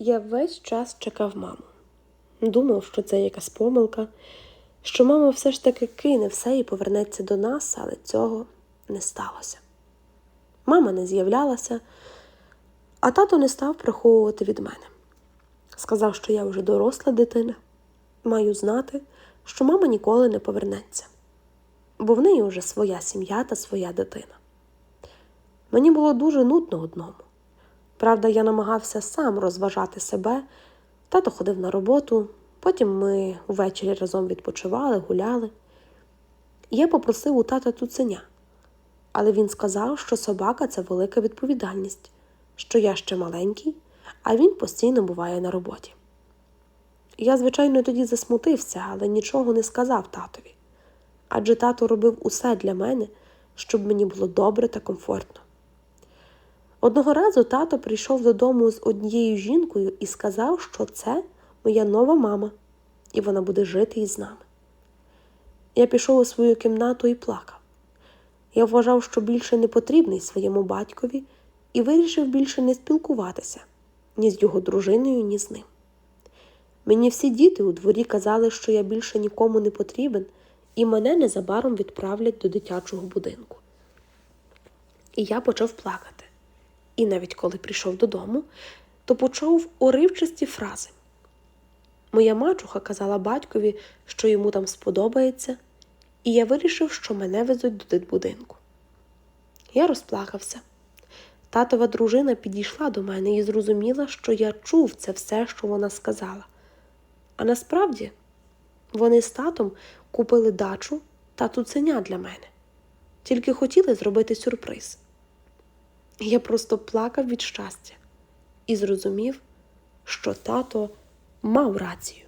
Я весь час чекав маму. Думав, що це якась помилка, що мама все ж таки кине все і повернеться до нас, але цього не сталося. Мама не з'являлася, а тато не став приховувати від мене. Сказав, що я вже доросла дитина, маю знати, що мама ніколи не повернеться, бо в неї вже своя сім'я та своя дитина. Мені було дуже нудно одному. Правда, я намагався сам розважати себе. Тато ходив на роботу, потім ми увечері разом відпочивали, гуляли. Я попросив у тата цуценя, але він сказав, що собака це велика відповідальність, що я ще маленький, а він постійно буває на роботі. Я, звичайно, тоді засмутився, але нічого не сказав татові, адже тато робив усе для мене, щоб мені було добре та комфортно. Одного разу тато прийшов додому з однією жінкою і сказав, що це моя нова мама, і вона буде жити із нами. Я пішов у свою кімнату і плакав. Я вважав, що більше не потрібний своєму батькові, і вирішив більше не спілкуватися ні з його дружиною, ні з ним. Мені всі діти у дворі казали, що я більше нікому не потрібен, і мене незабаром відправлять до дитячого будинку. І я почав плакати. І навіть коли прийшов додому, то почув уривчасті фрази. Моя мачуха казала батькові, що йому там сподобається, і я вирішив, що мене везуть до дитбудинку. Я розплакався. Татова дружина підійшла до мене і зрозуміла, що я чув це все, що вона сказала. А насправді вони з татом купили дачу та цуценя для мене, тільки хотіли зробити сюрприз. Я просто плакав від щастя і зрозумів, що тато мав рацію.